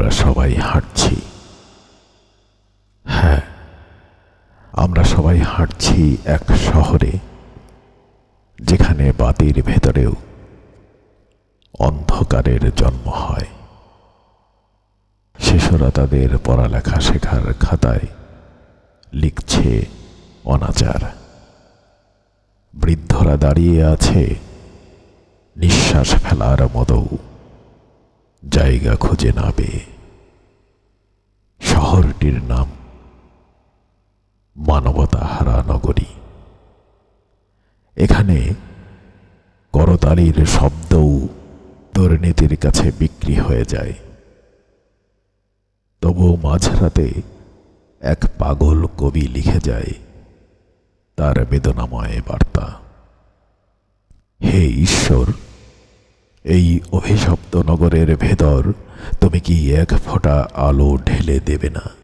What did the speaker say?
আমরা সবাই হাঁটছি। হ্যাঁ আমরা সবাই হাঁটছি এক শহরে, যেখানে বাতির ভেতরেও অন্ধকারের জন্ম হয়। শিশুরা তাদের পড়ালেখা শেখার খাতায় লিখছে অনাচার। বৃদ্ধরা দাঁড়িয়ে আছে নিঃশ্বাস ফেলার মতো। জায়গা খুঁজে না পেয়ে শহরটির নাম মানবতা হারা নগরী। এখানে করতালির শব্দও দুর্নীতির কাছে বিক্রি হয়ে যায়। তবুও মাঝরাতে এক পাগল কবি লিখে যায় তার বেদনাময় বার্তা, হে ঈশ্বর এই অভিশপ্ত নগরের ভেতর তুমি কি এক ফোঁটা আলো ঢেলে দেবে না?